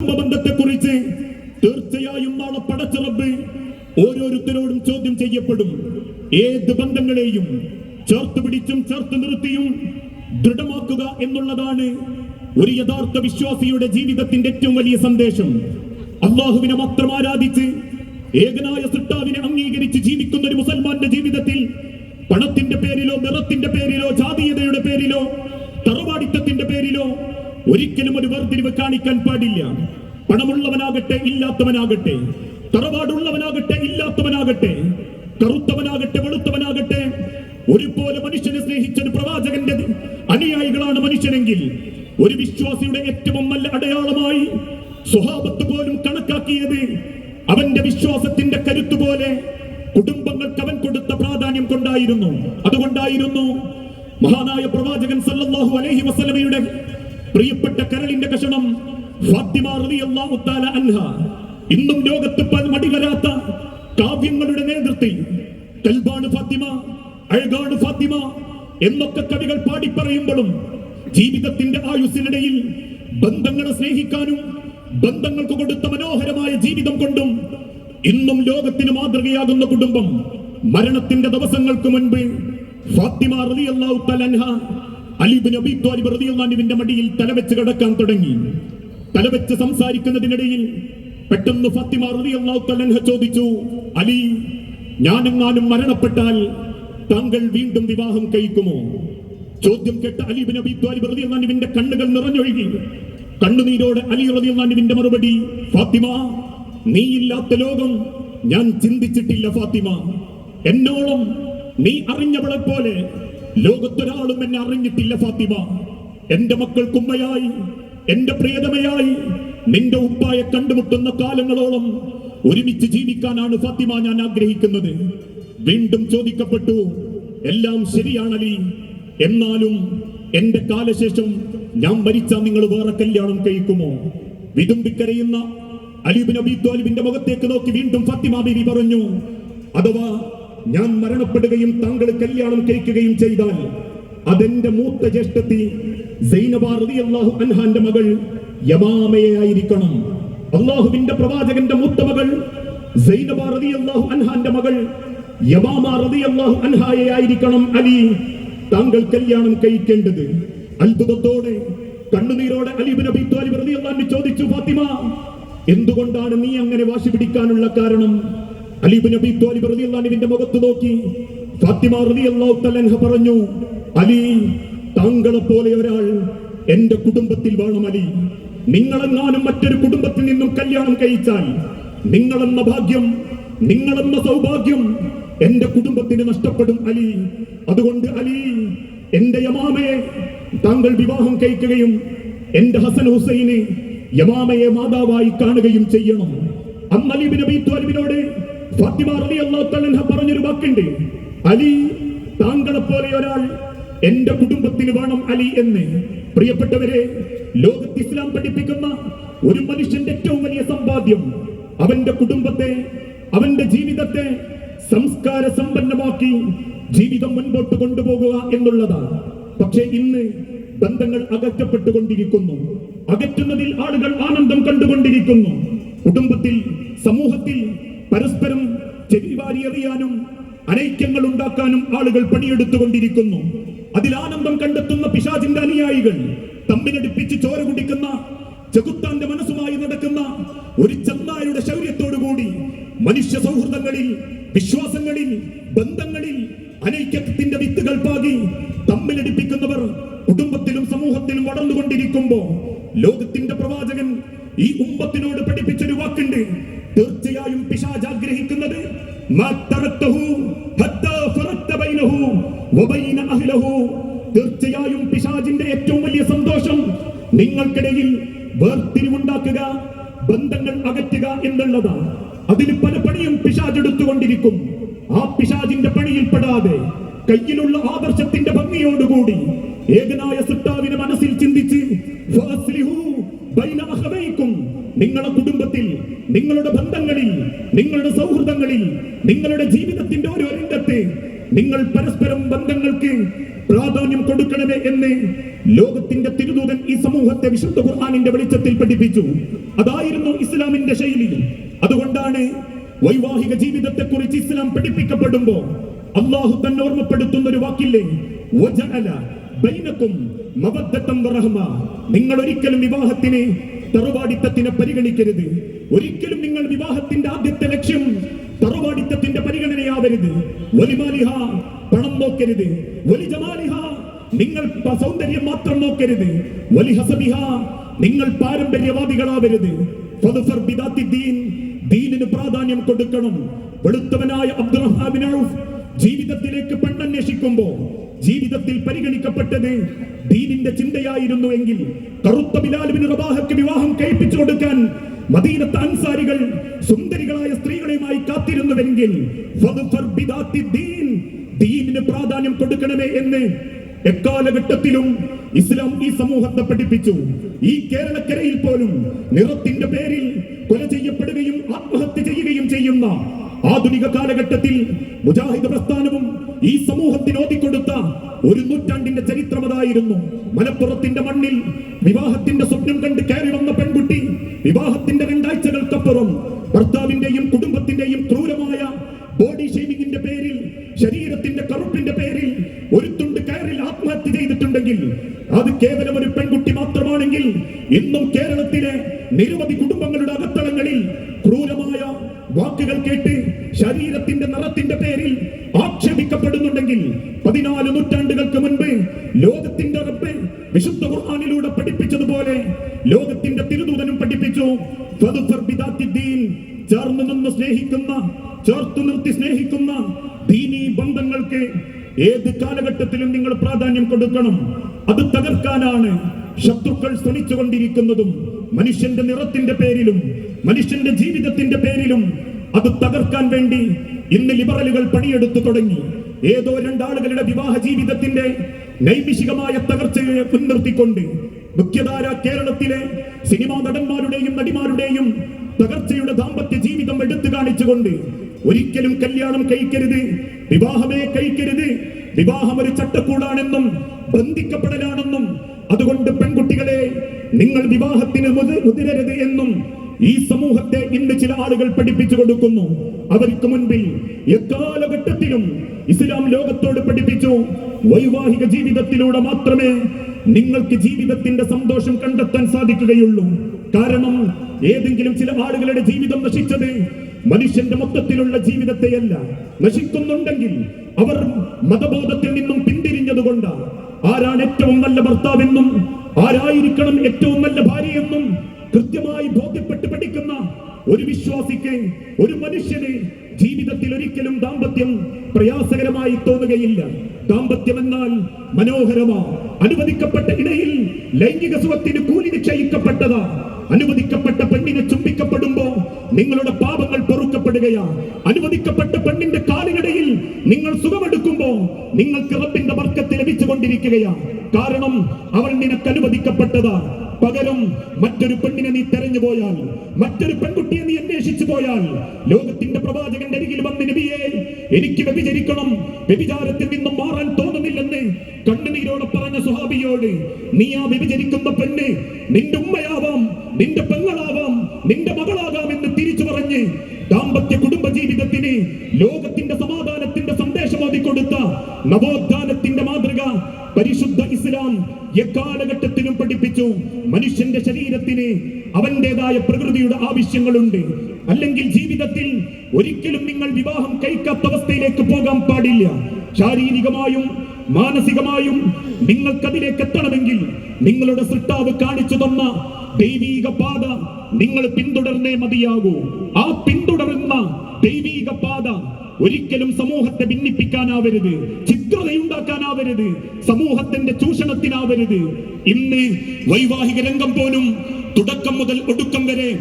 ബന്ധത്തെക്കുറിച്ച് തീർച്ചയായും നാളെ പടച്ചിറപ്പ് ഓരോരുത്തരോടും ചോദ്യം ചെയ്യപ്പെടും. ഏത് ബന്ധങ്ങളെയും ചേർത്ത് പിടിച്ചും ചേർത്ത് നിർത്തിയും ദൃഢമാക്കുക എന്നുള്ളതാണ് ഒരു യഥാർത്ഥ വിശ്വാസിയുടെ ജീവിതത്തിന്റെ ഏറ്റവും വലിയ സന്ദേശം. അള്ളാഹുവിനെ മാത്രം ആരാധിച്ച് ഏകനായ സിട്ടാവിനെ അംഗീകരിച്ച് ജീവിക്കുന്ന ഒരു മുസൽമാന്റെ ജീവിതത്തിൽ പണത്തിന്റെ പേരിലോ നിറത്തിന്റെ പേരിലോ ജാതീയതയുടെ പേരിലോ തറവാടിത്തത്തിന്റെ പേരിലോ ഒരിക്കലും ഒരു വേർതിരിവ് കാണിക്കാൻ പാടില്ല. പണമുള്ളവനാകട്ടെ ഇല്ലാത്തവനാകട്ടെ. തറവാടുള്ളവനാകട്ടെ ഇല്ലാത്തവനാകട്ടെ. കറുത്തവനാകട്ടെ വെളുത്തവനാകട്ടെ. ഒരുപോലെ മനുഷ്യനെ സ്നേഹിച്ച ഒരു പ്രവാചകന്റെ അനുയായികളാണ് മനുഷ്യനെങ്കിൽ ഒരു വിശ്വാസിയുടെ ഏറ്റവും നല്ല അടയാളമായി സ്വഭാവത്ത് പോലും കണക്കാക്കിയത് അവന്റെ വിശ്വാസത്തിന്റെ കരുത്ത് പോലെ കുടുംബങ്ങൾക്ക് അവൻ കൊടുത്ത പ്രാധാന്യം കൊണ്ടായിരുന്നു. അതുകൊണ്ടായിരുന്നു മഹാനായ പ്രവാചകൻ സല്ലല്ലാഹു അലൈഹി വസല്ലമയുടെ പ്രിയപ്പെട്ട കരളിന്റെ കഷണം ഇന്നും ലോകത്ത് മടി മടിവരാത്ത കാവ്യങ്ങളുടെ നേതൃത്വത്തിൽ കൽബാണ് ഫാത്തിമ അഴകാണ് ഫാത്തിമ എന്നൊക്കെ കവികൾ പാടി പറയുമ്പോഴും ജീവിതത്തിന്റെ ആയുസ്സിനിടയിൽ ബന്ധങ്ങളെ സ്നേഹിക്കാനും ബന്ധങ്ങൾക്ക് കൊടുത്ത മനോഹരമായ ജീവിതം കൊണ്ടും ഇന്നും ലോകത്തിന് മാതൃകയാകുന്ന കുടുംബം മരണത്തിന്റെ ദിവസങ്ങൾക്ക് മുൻപ് ഫാത്തിമ റളിയല്ലാഹു തലൻഹ റളിയല്ലാഹുവിന്റെ മടിയിൽ തലവെച്ച് കിടക്കാൻ തുടങ്ങി. തലവെച്ച് സംസാരിക്കുന്നതിനിടയിൽ പെട്ടെന്ന് ഫാത്തിമ ചോദിച്ചു അലി ഞാനെങ്ങാനും മരണപ്പെട്ടാൽ താങ്കൾ വീണ്ടും വിവാഹം കഴിക്കുമോ? ചോദ്യം കേട്ട അലിബിൻ അബി ത്വാലിബ് റളിയല്ലാഹുവിന്റെ കണ്ണുകൾ നിറഞ്ഞൊഴുകി. കണ്ണുനീരോടെ അലി റളിയല്ലാഹുവിന്റെ മറുപടി ഫാത്തിമ നീയില്ലാത്ത ലോകം ഞാൻ ചിന്തിച്ചിട്ടില്ല ഫാത്തിമ. എന്നോളം നീ അറിഞ്ഞവളെ പോലെ ലോകത്തൊരാളും എന്നെ അറിഞ്ഞിട്ടില്ല ഫാത്തിമ. എന്റെ മക്കൾക്കുമ്മയായി എന്റെ പ്രിയതമയായി. നിന്റെ ഉപ്പായെ കണ്ടുമുട്ടുന്ന കാലങ്ങളോളം ഒരുമിച്ച് ജീവിക്കാനാണ് ഫാത്തിമ ഞാൻ ആഗ്രഹിക്കുന്നത്. വീണ്ടും ചോദിക്കപ്പെട്ടു എല്ലാം ശരിയാണലി? എന്നാലും എന്റെ കാലശേഷം ഞാൻ മരിച്ചാൽ നിങ്ങൾ വേറെ കല്യാണം കഴിക്കുമോ? വിതുമ്പിക്കരയുന്ന അലീബ് നബി ത്വാലിബിന്റെ മുഖത്തേക്ക് നോക്കി വീണ്ടും ഫാത്തിമ ബീവി പറഞ്ഞു അഥവാ ഞാൻ മരണപ്പെടുകയും താങ്കൾ കല്യാണം കഴിക്കുകയും ചെയ്താൽ അതെന്റെ മൂത്ത ജ്യേഷ്ഠത്തി അൻഹാന്റെ മകൾ യമാമയെ ആയിരിക്കണം. അള്ളാഹുവിന്റെ പ്രവാചകന്റെ മൂത്ത മകൾ അൻഹാന്റെ മകൾ യമാമ റളിയല്ലാഹു അൻഹായെ ആയിരിക്കണം അലി. താങ്കൾ കല്യാണം കഴിക്കേണ്ടത് അത്ഭുതത്തോടെ കണ്ണുനീരോടെ അലിബ് നബി ത്വാലിബ് ചോദിച്ചു ഫാത്തിമ എന്തുകൊണ്ടാണ് നീ അങ്ങനെ വാശി പിടിക്കാനുള്ള കാരണം? അലീബ് നബി ത്വാലിബ് അൻഹുവിന്റെ മുഖത്ത് നോക്കി. ഫാത്തിമ തആല അൻഹ പറഞ്ഞു അലി താങ്കളെ പോലെ ഒരാൾ എന്റെ കുടുംബത്തിൽ വേണം അലി. നിങ്ങളെങ്ങാനും മറ്റൊരു കുടുംബത്തിൽ നിന്നും കല്യാണം കഴിച്ചാൽ നിങ്ങളെന്ന ഭാഗ്യം നിങ്ങളെന്ന സൗഭാഗ്യം എന്റെ കുടുംബത്തിന് നഷ്ടപ്പെടും അലി. അതുകൊണ്ട് അലി എന്റെ യമാമയെ താങ്കൾ വിവാഹം കഴിക്കുകയും എന്റെ ഹസൻ ഹുസൈനെ യമാമയെ മാതാവായി കാണുകയും ചെയ്യണം. അന്ന് പറഞ്ഞൊരു വാക്കുണ്ട്. അലി താങ്കളെ പോലെ ഒരാൾ എന്റെ കുടുംബത്തിന് വേണം അലി എന്ന്. പ്രിയപ്പെട്ടവരെ ലോകത്ത് ഇസ്ലാം പഠിപ്പിക്കുന്ന ഒരു മനുഷ്യന്റെ ഏറ്റവും വലിയ സമ്പാദ്യം അവന്റെ കുടുംബത്തെ അവന്റെ ജീവിതത്തെ സംസ്കാര സമ്പന്നമാക്കി ജീവിതം മുൻപോട്ട് കൊണ്ടുപോകുക എന്നുള്ളതാണ്. പക്ഷെ ഇന്ന് ബന്ധങ്ങൾ അകറ്റപ്പെട്ടുകൊണ്ടിരിക്കുന്നു. അകറ്റുന്നതിൽ ആളുകൾ ആനന്ദം കണ്ടുകൊണ്ടിരിക്കുന്നു. കുടുംബത്തിൽ സമൂഹത്തിൽ പരസ്പരം ചെവിവാരി എറിയാനും അനൈക്യങ്ങൾ ഉണ്ടാക്കാനും ആളുകൾ പണിയെടുത്തുകൊണ്ടിരിക്കുന്നു. അതിൽ ആനന്ദം കണ്ടെത്തുന്ന പിശാചിന്റെ അനുയായികൾ തമ്മിലടിപ്പിച്ച് ചോര കുടിക്കുന്ന ചെകുത്താന്റെ മനസ്സുമായി നടക്കുന്ന ഒരു ചെന്നായുടെ ശൗര്യത്തോടുകൂടി മനുഷ്യ സൗഹൃദങ്ങളിൽ വിശ്വാസങ്ങളിൽ ബന്ധങ്ങളിൽ അനൈക്യത്തിന്റെ വിത്തുകൾ പാകി തമ്മിലടിപ്പിക്കുന്നവർ കുടുംബത്തിലും സമൂഹത്തിലും വളർന്നുകൊണ്ടിരിക്കുമ്പോ ലോകത്തിന്റെ പ്രവാചകൻ ഈ കുമ്പത്തിനോട് പഠിപ്പിച്ചൊരു വാക്കുണ്ട്. തീർച്ചയായും പിശാജിന്റെ ഏറ്റവും വലിയ സന്തോഷം നിങ്ങൾക്കിടയിൽ വേർതിരിവുണ്ടാക്കുക ബന്ധങ്ങൾ അകറ്റുക എന്നുള്ളതാണ്. അതിന് പല പണിയും പിശാജ് എടുത്തുകൊണ്ടിരിക്കും. ആ പിശാജിന്റെ പണിയിൽപ്പെടാതെ കയ്യിലുള്ള ആദർശത്തിന്റെ ഭംഗിയോടുകൂടി ഏകനായ സിട്ടാവിനെ മനസ്സിൽ ചിന്തിച്ച് നിങ്ങളുടെ കുടുംബത്തിൽ നിങ്ങളുടെ ബന്ധങ്ങളിൽ നിങ്ങളുടെ നിങ്ങളുടെ ജീവിതത്തിന്റെ ഒരു രംഗത്തെ നിങ്ങൾ പരസ്പരം ബന്ധങ്ങൾക്ക് പ്രാധാന്യം കൊടുക്കണമേ എന്ന് ലോകത്തിന്റെ തിരുദൂതൻ ഈ സമൂഹത്തെ വിശുദ്ധ ഖുർആാനിന്റെ വെളിച്ചത്തിൽ പഠിപ്പിച്ചു. അതായിരുന്നു ഇസ്ലാമിന്റെ ശൈലി. അതുകൊണ്ടാണ് വൈവാഹിക ജീവിതത്തെ കുറിച്ച് ഇസ്ലാം പഠിപ്പിക്കപ്പെടുമ്പോ അള്ളാഹു തന്നെ ഓർമ്മപ്പെടുത്തുന്ന ഒരു വാക്കില്ലേ? ബൈനക്കും. നിങ്ങൾ ഒരിക്കലും വിവാഹത്തിന് തറവാടിത്തത്തിനെ പരിഗണിക്കരുത്. ഒരിക്കലും നിങ്ങൾ വിവാഹത്തിന്റെ ആദ്യത്തെ ലക്ഷ്യം തറവാടിത്തത്തിന്റെ പരിഗണനയാവരുത്. വലിമാലിഹ പണം നോക്കരുത്. ഒലി ജമാലിഹ നിങ്ങൾ സൗന്ദര്യം മാത്രം നോക്കരുത്. ഒലി ഹസബിഹ നിങ്ങൾ പാരമ്പര്യവാദികളാവരുത്. ദീനിന് പ്രാധാന്യം കൊടുക്കണം. വെളുത്തവനായ അബ്ദുറഹ്മാൻ ബിൻ ജീവിതത്തിലേക്ക് പെണ്ണന്വേഷിക്കുമ്പോ ജീവിതത്തിൽ പരിഗണിക്കപ്പെട്ടത് ദീനിന്റെ ചിന്തയായിരുന്നു എങ്കിൽ കറുത്ത ബിലാലുവിന് റബാഹയ്ക്ക് വിവാഹം കഴിപ്പിച്ചു കൊടുക്കാൻ മദീനത്ത് അൻസാരികൾ സുന്ദരികളായ സ്ത്രീകളുമായി കാത്തിരുന്നുവെങ്കിൽ ദീനിന് പ്രാധാന്യം കൊടുക്കണമേ എന്ന് എക്കാലഘട്ടത്തിലും ഇസ്ലാം ഈ സമൂഹത്തെ പഠിപ്പിച്ചു. ഈ കേരളക്കരയിൽ പോലും നിറത്തിന്റെ പേരിൽ കൊല ചെയ്യപ്പെടുകയും ആത്മഹത്യ ചെയ്യുകയും ചെയ്യുന്ന ആധുനിക കാലഘട്ടത്തിൽ മുജാഹിദ് പ്രസ്ഥാനവും ഈ സമൂഹത്തിന് ഓതിക്കൊടുത്ത ഒരു നൂറ്റാണ്ടിന്റെ ചരിത്രം അതായിരുന്നു മലപ്പുറത്തിന്റെ മണ്ണിൽ വിവാഹത്തിന്റെ സ്വപ്നം കണ്ട് കയറി വന്ന പെൺകുട്ടി വിവാഹത്തിന്റെ രണ്ടാഴ്ചകൾക്കപ്പുറം ഭർത്താവിന്റെയും കുടുംബത്തിന്റെയും ക്രൂരമായ ബോഡി ഷേമിങ്ങിന്റെ പേരിൽ ശരീരത്തിന്റെ കറുപ്പിന്റെ പേരിൽ ഒരു തുണ്ട് കയറിൽ ആത്മഹത്യ ചെയ്തിട്ടുണ്ടെങ്കിൽ അത് കേവലം ഒരു പെൺകുട്ടി മാത്രമാണെങ്കിൽ ഇന്നും കേരളത്തിലെ നിരവധി കുടുംബങ്ങളുടെ അകത്തളങ്ങളിൽ കാലഘട്ടത്തിലും നിങ്ങൾ പ്രാധാന്യം കൊടുക്കണം. അത് തകർക്കാനാണ് ശത്രുക്കൾ ശ്രമിച്ചുകൊണ്ടിരിക്കുന്നതും. മനുഷ്യന്റെ നിറത്തിന്റെ പേരിലും മനുഷ്യന്റെ ജീവിതത്തിന്റെ പേരിലും അത് തകർക്കാൻ വേണ്ടി ഇന്ന് ലിബറലുകൾ പണിയെടുത്തു തുടങ്ങി. ഏതോ രണ്ടാളുകളുടെ വിവാഹ ജീവിതത്തിന്റെ നൈമിഷികമായ തകർച്ചയെ മുൻനിർത്തിക്കൊണ്ട് മുഖ്യധാര കേരളത്തിലെ സിനിമാ നടന്മാരുടെയും നടിമാരുടെയും തകർച്ചയുടെ ദാമ്പത്യ ജീവിതം എടുത്തു കാണിച്ചുകൊണ്ട് ഒരിക്കലും കല്യാണം കഴിക്കരുത് വിവാഹമേ കഴിക്കരുത് വിവാഹം ഒരു ചട്ടക്കൂടാണെന്നും ബന്ധിക്കപ്പെടലാണെന്നും അതുകൊണ്ട് പെൺകുട്ടികളെ നിങ്ങൾ വിവാഹത്തിന് മുതി- മുതിരരുത് എന്നും ഈ സമൂഹത്തെ ഇന്ന് ചില ആളുകൾ പഠിപ്പിച്ചു കൊടുക്കുന്നു. അവർക്ക് മുൻപിൽ എക്കാലഘട്ടത്തിലും ഇസ്ലാം ലോകത്തോട് പഠിപ്പിച്ചു. വൈവാഹിക ജീവിതത്തിലൂടെ മാത്രമേ നിങ്ങൾക്ക് ജീവിതത്തിന്റെ സന്തോഷം കണ്ടെത്താൻ സാധിക്കുകയുള്ളൂ. കാരണം ഏതെങ്കിലും ചില ആളുകളുടെ ജീവിതം നശിച്ചത് മനുഷ്യന്റെ മൊത്തത്തിലുള്ള ജീവിതത്തെയല്ല. നശിക്കുന്നുണ്ടെങ്കിൽ അവർ മതബോധത്തിൽ നിന്നും പിന്തിരിഞ്ഞതുകൊണ്ട് ആരാണ് ഏറ്റവും നല്ല ഭർത്താവെന്നും ആരായിരിക്കണം ഏറ്റവും നല്ല ഭാര്യയെന്നും കൃത്യമായി ബോധ്യപ്പെട്ട് പഠിക്കുന്ന ഒരു വിശ്വാസിക്ക് ഒരു മനുഷ്യന് ജീവിതത്തിൽ ഒരിക്കലും ദാമ്പത്യം പ്രയാസകരമായി തോന്നുകയില്ല. ദാമ്പത്യം എന്നാൽ മനോഹരമാ അനുവദിക്കപ്പെട്ട ഇടയിൽ ലൈംഗിക സുഖത്തിന് കൂലി നിശ്ചയിക്കപ്പെട്ടതാ. അനുവദിക്കപ്പെട്ട പെണ്ണിനെ ചുംബിക്കപ്പെടുമ്പോ നിങ്ങളുടെ പാപങ്ങൾ പൊറുക്കപ്പെടുകയാ. നിങ്ങൾക്ക് റബ്ബിന്റെ വർക്കത്ത് ലഭിച്ചുകൊണ്ടിരിക്കുകയാണ്. കാരണം അവൾ നിനക്ക് അനുവദിക്കപ്പെട്ടതാണ്. പകരം മറ്റൊരു പെണ്ണിനെ നീ തെരഞ്ഞു പോയാൽ മറ്റൊരു പെൺകുട്ടിയെ നീ അന്വേഷിച്ചു പോയാൽ ലോകത്തിന്റെ പ്രവാചകന്റെ അരികിൽ വന്ന് നബിയെ എനിക്ക് വ്യഭിചരിക്കണം വ്യഭിചാരത്തിൽ നിന്നും മാറാൻ തോന്നുന്നില്ലെന്ന് കണ്ണുനീരോട് പറഞ്ഞ സുഹാബിയോട് നീ ആ വ്യഭിചരിക്കുന്ന പെണ്ണ് നിന്റെ ഉമ്മയാവാം നിന്റെ പെങ്ങളാവാം നിന്റെ മകളാകാം എന്ന് തിരിച്ചു പറഞ്ഞ് ദാമ്പത്യ കുടുംബ ജീവിതത്തിന് ലോകത്തിന്റെ സമാധാനത്തിന്റെ ഓതിക്കൊടുത്ത നവോത്ഥാനത്തിന്റെ മാതൃക പരിശുദ്ധ ഇസ്ലാം എക്കാലഘട്ടത്തിലും പഠിപ്പിച്ചു. മനുഷ്യന്റെ ശരീരത്തിന് അവന്റേതായ പ്രകൃതിയുടെ ആവശ്യങ്ങളുണ്ട്. അല്ലെങ്കിൽ ജീവിതത്തിൽ ഒരിക്കലും നിങ്ങൾ വിവാഹം കഴിക്കാത്ത അവസ്ഥയിലേക്ക് പോകാൻ പാടില്ല. ശാരീരികമായും മാനസികമായും നിങ്ങൾക്കതിലേക്ക് എത്തണമെങ്കിൽ നിങ്ങളുടെ സൃഷ്ടാവ് കാണിച്ചു തന്ന ദൈവീക പാത നിങ്ങൾ പിന്തുടർന്നേ മതിയാകൂ. ആ പിന്തുടരുന്ന ദൈവീക പാത ഒരിക്കലും സമൂഹത്തെ ഭിന്നിപ്പിക്കാനാവരുത് ചിത്രതയുണ്ടാക്കാനാവരുത് സമൂഹത്തിന്റെ ചൂഷണത്തിനാവരുത്. ഇന്ന് വൈവാഹിക രംഗം പോലും തുടക്കം മുതൽ ഒടുക്കം വരെ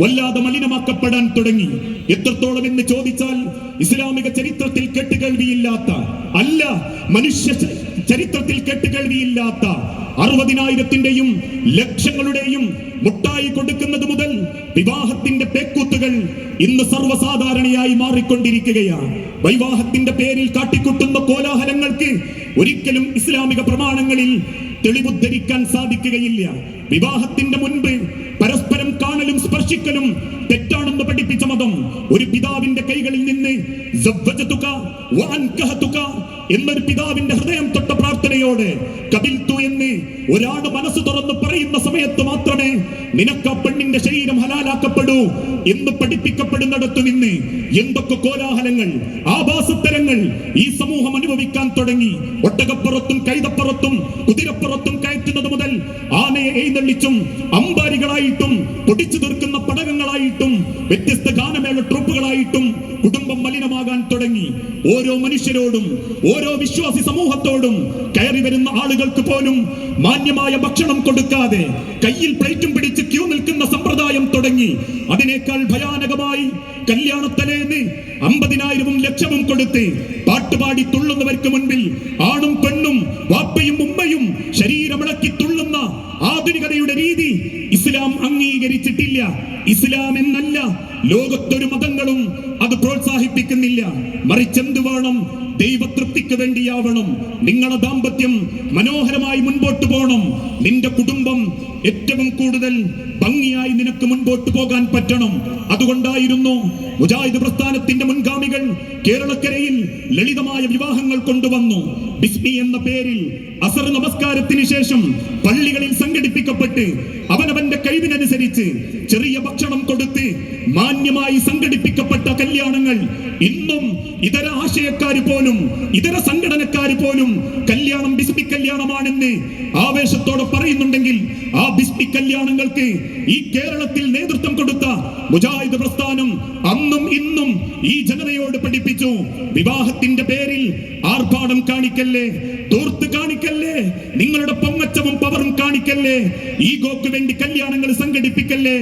വല്ലാതെ മലിനമാക്കപ്പെടാൻ തുടങ്ങി. എത്രത്തോളം എന്ന് ചോദിച്ചാൽ ഇസ്ലാമിക ചരിത്രത്തിൽ കേട്ടുകേൾവിയില്ലാത്ത അല്ല മനുഷ്യ ചരിത്രത്തിൽ കേട്ടുകേൾവിയില്ലാത്ത അറുപതിനായിരത്തിന്റെയും ലക്ഷങ്ങളുടെയും മുട്ടായി കൊടുക്കുന്നത് മുതൽ വിവാഹത്തിന്റെ പേക്കൂത്തുകൾ ഇന്ന് സർവസാധാരണയായി മാറിക്കൊണ്ടിരിക്കുകയാണ്. വൈവാഹത്തിന്റെ പേരിൽ കാട്ടിക്കുട്ടുന്ന കോലാഹലങ്ങൾക്ക് ഒരിക്കലും ഇസ്ലാമിക പ്രമാണങ്ങളിൽ തെളിവുദ്ധരിക്കാൻ സാധിക്കുകയില്ല. വിവാഹത്തിന്റെ മുൻപ് പരസ്പരം കാണലും സ്പർശിക്കലും തെറ്റാണെന്ന് പഠിപ്പിച്ച മതം ഒരു പിതാവിന്റെ കൈകളിൽ നിന്ന് എന്നൊരു പിതാവിന്റെ ഹൃദയം തൊട്ട പ്രാർത്ഥനയോട് കബിൽത്തു എന്ന് ഒരാൾ മനസ്സ് തുറന്ന് പറയുന്ന സമയത്ത് മാത്രമേ നിനക്ക് പെണ്ണിന്റെ ശരീരം ഹലാലാക്കപ്പെടൂ എന്ന് പഠിപ്പിക്കപ്പെടുന്നിടത്ത് നിന്ന് എന്തൊക്കെ കോലാഹലങ്ങൾ ആഭാസത്തരങ്ങൾ ഈ സമൂഹം അനുഭവിക്കാൻ തുടങ്ങി. ഒട്ടകപ്പുറത്തും കൈതപ്പുറത്തും കുതിരപ്പുറത്തും കയറ്റുന്നത് മുതൽ ആനയെ എഴുന്നള്ളിച്ചും അമ്പാരികളായിട്ടും പൊടിച്ചു തീർക്കുന്ന പടകങ്ങളായിട്ടും വ്യത്യസ്ത ഗാനമേള ട്രൂപ്പുകളായിട്ടും കുടുംബം മലിനമാകാൻ തുടങ്ങി. ഓരോ മനുഷ്യരോടും ഓരോ വിശ്വാസി സമൂഹത്തോടും കയറി വരുന്ന ആളുകൾക്ക് പോലും മാന്യമായ ഭക്ഷണം കൊടുക്കാതെ കയ്യിൽ പ്ലേറ്റും പിടിച്ച് ക്യൂ നിൽക്കുന്ന സമ്പ്രദായം തുടങ്ങി. അതിനേക്കാൾ ഭയാനകമായി കല്യാണത്തലേന്ന് അമ്പതിനായിരവും ലക്ഷവും കൊടുത്ത് പാട്ടുപാടി തുള്ളുന്നവർക്ക് മുൻപിൽ ആണും പെണ്ണും വാപ്പയും ഉമ്മയും ശരീരമിളക്കി തുള്ളുന്ന ആധുനികതയുടെ രീതി ഇസ്ലാം അംഗീകരിച്ചിട്ടില്ല. ഇസ്ലാം എന്നല്ല ലോകത്തൊരു മതങ്ങളും അത് പ്രോത്സാഹിപ്പിക്കുന്നില്ല. മറിച്ചെന്ത് വേണം? ദൈവതൃപ്തിക്ക് വേണ്ടിയാവണം. നിങ്ങളെ ദാമ്പത്യം മനോഹരമായി മുൻപോട്ട് പോകണം. നിന്റെ കുടുംബം ഏറ്റവും കൂടുതൽ ഭംഗിയായി നിനക്ക് മുൻപോട്ട് പോകാൻ പറ്റണം. അതുകൊണ്ടായിരുന്നു മുജാഹിദ് പ്രസ്ഥാനത്തിന്റെ മുൻഗാമികൾ കേരളക്കരയിൽ ലളിതമായ വിവാഹങ്ങൾ കൊണ്ടുവന്നു. ബിസ്മി എന്ന പേരിൽ അസർ നമസ്കാരത്തിന് ശേഷം പള്ളികളിൽ സംഘടിപ്പിക്കപ്പെട്ട് അവനവന്റെ കഴിവിനനുസരിച്ച് ചെറിയ ഭക്ഷണം കൊടുത്ത് മാന്യമായി സംഘടിപ്പിക്കപ്പെട്ട കല്യാണങ്ങൾ ഇന്നും ഇതര ആശയക്കാർ പോലും ഇതര സംഘടനക്കാർ പോലും കല്യാണം ബിസ്മി കല്യാണമാണെന്ന് ആവേശത്തോടെ പറയുന്നുണ്ടെങ്കിൽ ആ ബിസ്മി കല്യാണങ്ങൾക്ക് ഈ കേരളത്തിൽ നേതൃത്വം കൊടുത്ത മുജാഹിദ് പ്രസ്ഥാനം അന്നും ഇന്നും ഈ ജനതയോട് പഠിപ്പിച്ചു. വിവാഹത്തിന്റെ പേരിൽ ആർഭാടം കാണിക്കല്ലേ? തോർത്ത് കാണിക്കല്ലേ? നിങ്ങളുടെ പൊങ്ങച്ചവും പവറും കാണിക്കല്ലേ? ഈഗോക്ക് വേണ്ടി കല്യാണങ്ങൾ സംഘടിപ്പിക്കല്ലേ.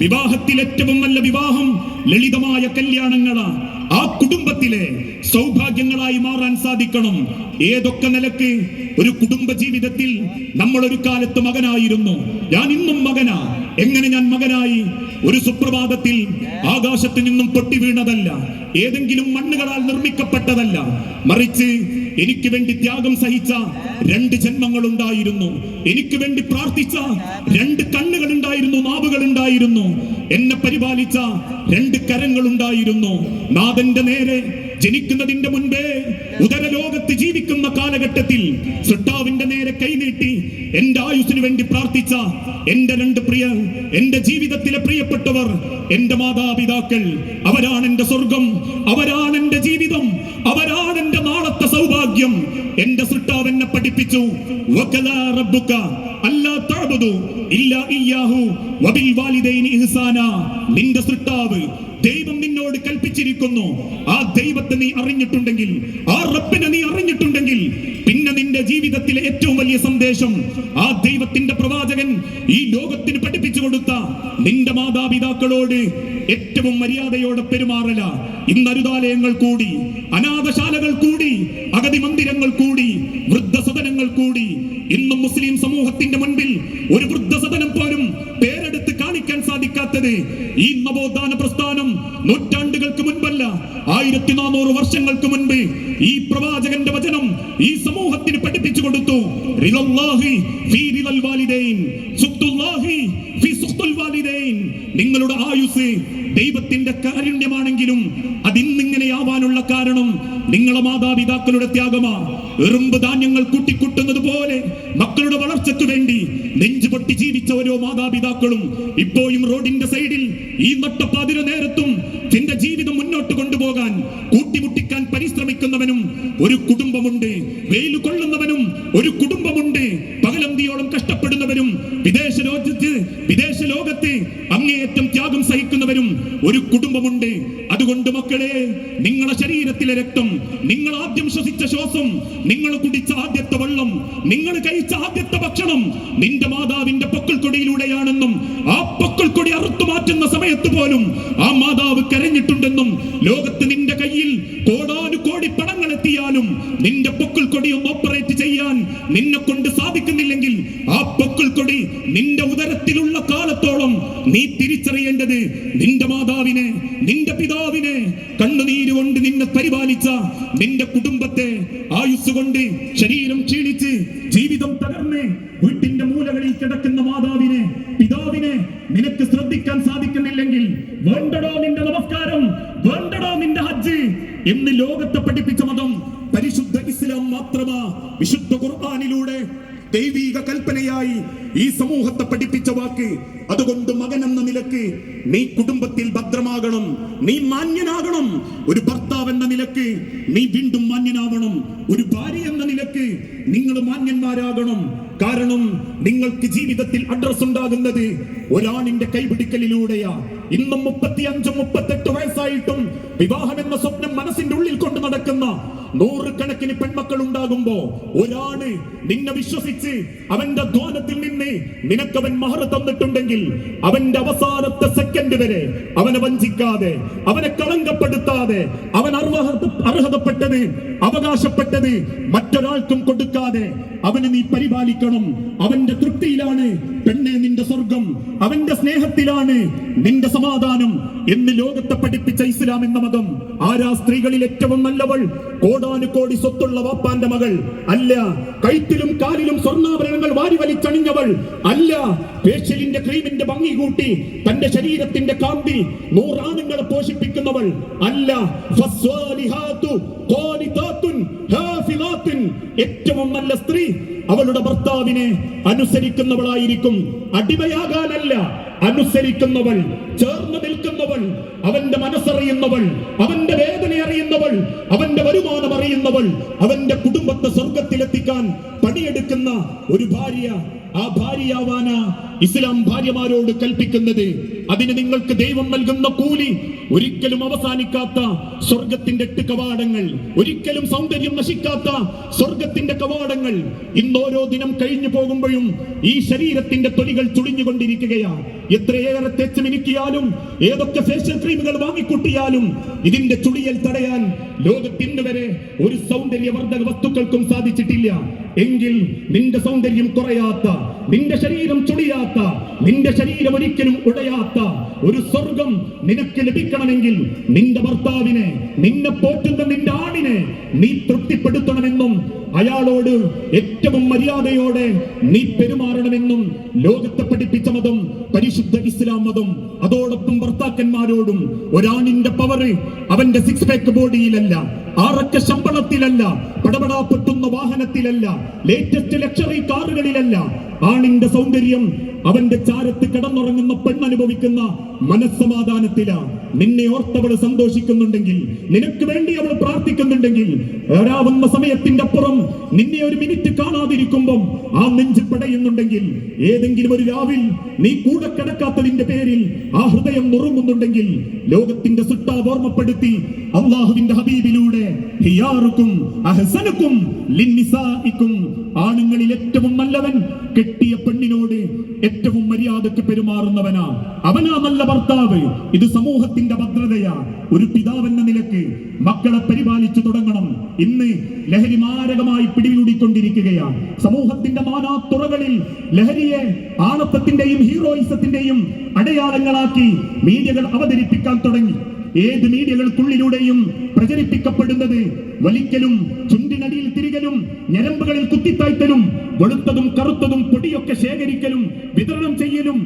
വിവാഹത്തിൽ ഏറ്റവും നല്ല വിവാഹം ലളിതമായ കല്യാണങ്ങളാ. ആ കുടുംബത്തിലെ സൗഭാഗ്യങ്ങളായി മാറാൻ സാധിക്കണം. ഏതൊക്കെ നിലയ്ക്ക് ഒരു കുടുംബ ജീവിതത്തിൽ നമ്മൾ ഒരു കാലത്ത് മകനായിരുന്നു. ഞാൻ ഇന്നും മകനാ. എങ്ങനെ ഞാൻ മകനായി? ഒരു സുപ്രഭാതത്തിൽ ആകാശത്ത് നിന്നും പൊട്ടി വീണതല്ല. ഏതെങ്കിലും മണ്ണുകളാൽ നിർമ്മിക്കപ്പെട്ടതല്ല. മറിച്ച് എനിക്ക് വേണ്ടി ത്യാഗം സഹിച്ച രണ്ട് ജന്മങ്ങൾ ഉണ്ടായിരുന്നു എനിക്ക് വേണ്ടി പ്രാർത്ഥിച്ച രണ്ട് കണ്ണുകൾ ഉണ്ടായിരുന്നു നാവുകൾ ഉണ്ടായിരുന്നു എന്നെ പരിപാലിച്ച രണ്ട് കരങ്ങൾ ഉണ്ടായിരുന്നു നാഥന്റെ നേരെ ജനിക്കുന്നതിന്റെ മുൻപേ ഉദരലോകത്ത് ജീവിക്കുന്ന കാലഘട്ടത്തിൽ സൃഷ്ടാവിന്റെ നേരെ കൈനീട്ടി എന്റെ ആയുസിനു വേണ്ടി പ്രാർത്ഥിച്ച എന്റെ രണ്ട് പ്രിയ എന്റെ ജീവിതത്തിലെ പ്രിയപ്പെട്ടവർ എന്റെ മാതാപിതാക്കൾ അവരാണ് എന്റെ സ്വർഗം അവരാണ് എന്റെ ജീവിതം അവരാണ് എന്റെ നാളത്തെ സൗഭാഗ്യം. എന്റെ സൃഷ്ടാവ് എന്നെ പഠിപ്പിച്ചു. നിന്റെ സൃഷ്ടാവ് ദൈവം നിന്നോട് കൽപ്പിച്ചിരിക്കുന്നു. ആ ദൈവത്തെ നീ അറിഞ്ഞിട്ടുണ്ടെങ്കിൽ ആ റബ്ബിനെ നീ അറിഞ്ഞിട്ടുണ്ടെങ്കിൽ പിന്നെ നിന്റെ ജീവിതത്തിലെ ഏറ്റവും വലിയ സന്ദേശം ആ ദൈവത്തിന്റെ പ്രവാചകൻ ഈ ലോകത്തിന് പഠിപ്പിച്ചു കൊടുത്ത നിന്റെ മാതാപിതാക്കളോട് ഏറ്റവും മര്യാദയോടെ പെരുമാറല. ഇന്ന് അരുതാലയങ്ങൾ കൂടി അനാഥശാലകൾ കൂടി അഗതി മന്ദിരങ്ങൾ കൂടി വൃദ്ധസദനങ്ങൾ കൂടി. ഇന്നും മുസ്ലിം സമൂഹത്തിന്റെ മുൻപിൽ ഒരു വൃദ്ധസദനം പോലും സാധിക്കാത്തത് ഈ നവോത്ഥാന പ്രസ്ഥാനം നൂറ്റാണ്ടുകൾക്ക് മുൻപല്ല ആയിരത്തി നാനൂറ് വർഷങ്ങൾക്ക് മുൻപ് ഈ പ്രവാചകന്റെ വചനം ഈ സമൂഹത്തിന് പഠിപ്പിച്ചു കൊടുത്തു. നിങ്ങളുടെ ആയുസ് ദൈവത്തിന്റെ കാരുണ്യമാണെങ്കിലും അതിന്നിങ്ങനെ അതിന്നിങ്ങനെയാവാനുള്ള കാരണം നിങ്ങളുടെ മാതാപിതാക്കളുടെ ത്യാഗമാ. എറുമ്പ് ധാന്യങ്ങൾ കൂട്ടിക്കുട്ടുന്നത് പോലെ മക്കളുടെ വളർച്ചയ്ക്ക് വേണ്ടി നെഞ്ചു മാതാപിതാക്കളും ഇപ്പോഴും റോഡിന്റെ സൈഡിൽ ഈ നട്ടപ്പാതിര നേരത്തും തന്റെ ജീവിതം മുന്നോട്ട് കൊണ്ടുപോകാൻ കൂട്ടിമുട്ടിക്കാൻ പരിശ്രമിക്കുന്നവനും ഒരു കുടുംബമുണ്ട്. വെയിൽ കൊള്ളുന്നവനും ഒരു കുടുംബമുണ്ട്. പകലന്തിയോളം കഷ്ടപ്പെടുന്നവരും വിദേശ രാജ്യത്ത് വിദേശ ലോകത്ത് അങ്ങേയറ്റം ത്യാഗം സഹിക്കുന്നവരും ഒരു കുടുംബമുണ്ട്. അതുകൊണ്ട് മക്കളെ നിങ്ങളുടെ ശരീരത്തിലെ രക്തം നിങ്ങൾ ആദ്യം ശ്വസിച്ച ശ്വാസം നിങ്ങൾ കുടിച്ച ആദ്യത്തെ വെള്ളം നിങ്ങൾ കഴിച്ച ആദ്യത്തെ ഭക്ഷണം നിന്റെ മാതാവിന്റെ പൊക്കിൾക്കൊടിയിലൂടെയാണെന്നും സമയത്ത് പോലും ആ മാതാവ് കരഞ്ഞിട്ടുണ്ടെന്നും ലോകത്ത് നിന്റെ കയ്യിൽ കോടാനുകോടി പണങ്ങൾ എത്തിയാലും നിന്റെ പൊക്കിൾ കൊടിയും ഓപ്പറേറ്റ് ചെയ്യാൻ നിന്നെ കൊണ്ട് സാധിക്കുന്നില്ലെങ്കിൽ ആ പൊക്കിൾക്കൊടി നിന്റെ ഉദരത്തിലുള്ള കാലത്തോളം നീ തിരിച്ചറിയേണ്ടത് നിന്റെ മാതാവിനെ നിന്റെ പിതാവിനെ കണ്ണുനീര് കൊണ്ട് നിന്നെ പരിപാലിച്ച നിന്റെ കുടുംബത്തെ ആയുസ് കൊണ്ട് ശരീരം ക്ഷീണിച്ച് ജീവിതം തകർന്ന് വീട്ടിന്റെ മൂലകളിൽ കിടക്കുന്ന മാതാവിനെ പിതാവിനെ നിനക്ക് ശ്രദ്ധിക്കാൻ സാധിക്കുന്നില്ലെങ്കിൽ വേണ്ടടോ നിന്റെ നമസ്കാരം വേണ്ടടോ നിന്റെ ഹജ്ജ് എന്ന് ലോകത്തെ പഠിപ്പിച്ച മതം പരിശുദ്ധ ഇസ്ലാം മാത്രമാ വിശുദ്ധ ഖുർആാനിലൂടെ ദൈവീക കൽപ്പനയായി സമൂഹത്തെ പഠിപ്പിച്ച വാക്ക്. അതുകൊണ്ട് മകൻ എന്ന നിലയ്ക്ക് നീ കുടുംബത്തിൽ ഭദ്രമാകണം നീ മാന്യനാകണം. ഒരു ഭർത്താവ് എന്ന നിലയ്ക്ക് നീ വീണ്ടും മാന്യനാവണം. ഒരു ഭാര്യ എന്ന നിലയ്ക്ക് നിങ്ങൾ മാന്യന്മാരാകണം. കാരണം നിങ്ങൾക്ക് ജീവിതത്തിൽ അഡ്രസ് ഉണ്ടാകുന്നത് ഒരാണിന്റെ കൈപിടിക്കലിലൂടെയാ. ഇന്നും മുപ്പത്തി അഞ്ചും മുപ്പത്തെട്ട് വയസ്സായിട്ടും വിവാഹം എന്ന സ്വപ്നം മനസ്സിന്റെ കൊണ്ട് നടക്കുന്ന നൂറുകണക്കിന് പെൺമക്കൾ ഉണ്ടാകുമ്പോ ഒരാൾ നിന്നെ വിശ്വസിച്ച് അവന്റെ ധ്വാനത്തിൽ നിന്ന് നിനക്കവൻ മഹർ തന്നിട്ടുണ്ടെങ്കിൽ അവന്റെ അവസാനത്തെ സെക്കൻഡ് വരെ അവനെ വഞ്ചിക്കാതെ അവനെ കളങ്കപ്പെടുത്താതെ അവൻ അർഹത അർഹതപ്പെട്ടത് അവകാശപ്പെട്ടത് മറ്റൊരാൾക്കും കൊടുക്കാതെ അവന് നീ പരിപാലിക്കണം. അവന്റെ തൃപ്തിയിലാണ് പെണ്ണെ നിന്റെ സ്വർഗം. അവന്റെ സ്നേഹത്തിലാണ് നിന്റെ സമാധാനം എന്ന് ലോകത്തെ പഠിപ്പിച്ച ഇസ്ലാം എന്ന മതം. ആരാ സ്ത്രീകളിൽ ഏറ്റവും നല്ലവൾ. കോടാനുകോടി സ്വത്തുള്ള വാപ്പാന്റെ മകൾ. അല്ല കഴുത്തിലും കാലിലും സ്വർണാഭരണങ്ങൾ വാരി വലിച്ചണിഞ്ഞവൾ. അല്ല പേശലിന്റെ ക്രീമിന്റെ ഭംഗി കൂട്ടി തന്റെ ശരീരത്തിന്റെ കാന്തി നൂറാണുങ്ങളെ പോഷിപ്പിക്കുന്നവൾ. അല്ല. ഏറ്റവും നല്ല സ്ത്രീ അവളുടെ ഭർത്താവിനെ അനുസരിക്കുന്നവളായിരിക്കും. അടിമയാകാനല്ല. അനുസരിക്കുന്നവൾ ചേർന്ന് നിൽക്കുന്നവൾ അവന്റെ മനസ്സറിയുന്നവൾ അവന്റെ വേദന അറിയുന്നവൾ അവന്റെ വരുമാനം അറിയുന്നവൾ അവന്റെ കുടുംബത്തെ സ്വർഗത്തിലെത്തിക്കാൻ പണിയെടുക്കുന്ന ഒരു ഭാര്യ ആ ഭാര്യയാവാന ഇസ്ലാം ഭാര്യമാരോട് കൽപ്പിക്കുന്നത്. അതിന് നിങ്ങൾക്ക് ദൈവം നൽകുന്ന കൂലി ഒരിക്കലും അവസാനിക്കാത്ത സ്വർഗത്തിന്റെ എട്ട് കവാടങ്ങൾ ഒരിക്കലും സൗന്ദര്യം നശിക്കാത്ത സ്വർഗത്തിന്റെ കവാടങ്ങൾ ഇന്ന് ഓരോ ദിനം കഴിഞ്ഞു പോകുമ്പോഴും ഈ ശരീരത്തിന്റെ തൊലികൾ ചുളിഞ്ഞുകൊണ്ടിരിക്കുകയാണ് എത്രയേറെ തേച്ച് മിനുക്കിയാലും ഏതൊക്കെ ഫേഷ്യൽ ക്രീമുകൾ വാങ്ങിക്കൂട്ടിയാലും ഇതിന്റെ ചുളിയൽ തടയാൻ ലോകത്തിന് വരെ ഒരു സൗന്ദര്യവർദ്ധക വസ്തുക്കൾക്കും സാധിച്ചിട്ടില്ല. എങ്കിൽ നിന്റെ സൗന്ദര്യം കുറയാത്ത നിന്റെ ശരീരം ചുളിയാത്ത നിന്റെ ശരീരം ഒരിക്കലും ഉടയാത്ത ഒരു സ്വർഗം നിനക്ക് ലഭിക്കണമെങ്കിൽ നിന്റെ ഭർത്താവിനെ നിന്നെ പോറ്റുന്ന നിന്റെ ആണിനെ നീ തൃപ്തിപ്പെടുത്തണമെന്നും അയാളോട് ഏറ്റവും മര്യാദയോടെ നീ പെരുമാറണമെന്നും ലോകത്തെ പഠിപ്പിച്ച മതം പരിശുദ്ധ ഇസ്ലാം മതം. അതോടൊപ്പം ഭർത്താക്കന്മാരോടും ഒരാണിന്റെ പവർ അവന്റെ സിക്സ് പാക്ക് ബോഡിയിലല്ല ആറക്ക ശമ്പളത്തിലല്ല പടപടാ പൊട്ടുന്ന വാഹനത്തിലല്ല ലേറ്റസ്റ്റ് ലക്ഷറി കാറുകളിലല്ല ആണിന്റെ സൗന്ദര്യം അവന്റെ ചാരത്ത് കിടന്നുറങ്ങുന്ന പെണ്ണനുഭവിക്കുന്ന മനസ്സമാധാനത്തിലാ. നിന്നെ ഓർത്തവൾ സന്തോഷിക്കുന്നുണ്ടെങ്കിൽ നിനക്ക് വേണ്ടി അവൾ പ്രാർത്ഥിക്കുന്നുണ്ടെങ്കിൽ വരാവുന്ന സമയത്തിന്റെ അപ്പുറം നിന്നെ ഒരു മിനിറ്റ് കാണാതിരിക്കുമ്പം ആ നെഞ്ച് പടയുന്നുണ്ടെങ്കിൽ ഏതെങ്കിലും ഒരു രാവിൽ നീ കൂടെ കിടക്കാത്തതിന്റെ പേരിൽ ആ ഹൃദയം നുറുങ്ങുന്നുണ്ടെങ്കിൽ ലോകത്തിന്റെ സുട്ടാ ഓർമ്മപ്പെടുത്തി അള്ളാഹുവിന്റെ ഹബീബിലൂടെ ഹിയാറുക്കും ആണുങ്ങളിൽ ഏറ്റവും നല്ലവൻ കെട്ടിയ പെണ്ണിനോട് ഏറ്റവും മര്യാദയ്ക്ക് പെരുമാറുന്നവനാ അവനാ നല്ല ഭർത്താവ്. ഇത് സമൂഹത്തിന്റെ ഭദ്രതയാ ഒരു പിതാവെന്ന നിലയ്ക്ക് മക്കളെ പരിപാലിച്ചു തുടങ്ങണം. ഇന്ന് ലഹരി മാരകമായി പിടികൂടിക്കൊണ്ടിരിക്കുകയാണ്. സമൂഹത്തിന്റെ മാനാത്തുറകളിൽ ലഹരിയെ ആണത്തത്തിന്റെയും ഹീറോയിസത്തിന്റെയും അടയാളങ്ങളാക്കി മീഡിയകൾ അവതരിപ്പിക്കാൻ തുടങ്ങി. ഏത് മീഡിയകൾക്കുള്ളിലൂടെയും പ്രചരിപ്പിക്കപ്പെടുന്നത് വലിക്കലും ചുണ്ടിനടിയിൽ തിരികലും ഞരമ്പുകളിൽ കുത്തിത്താഴ്ത്തലും വെളുത്തതും കറുത്തതും പൊടിയൊക്കെ ശേഖരിക്കലും വിതരണം ചെയ്യലും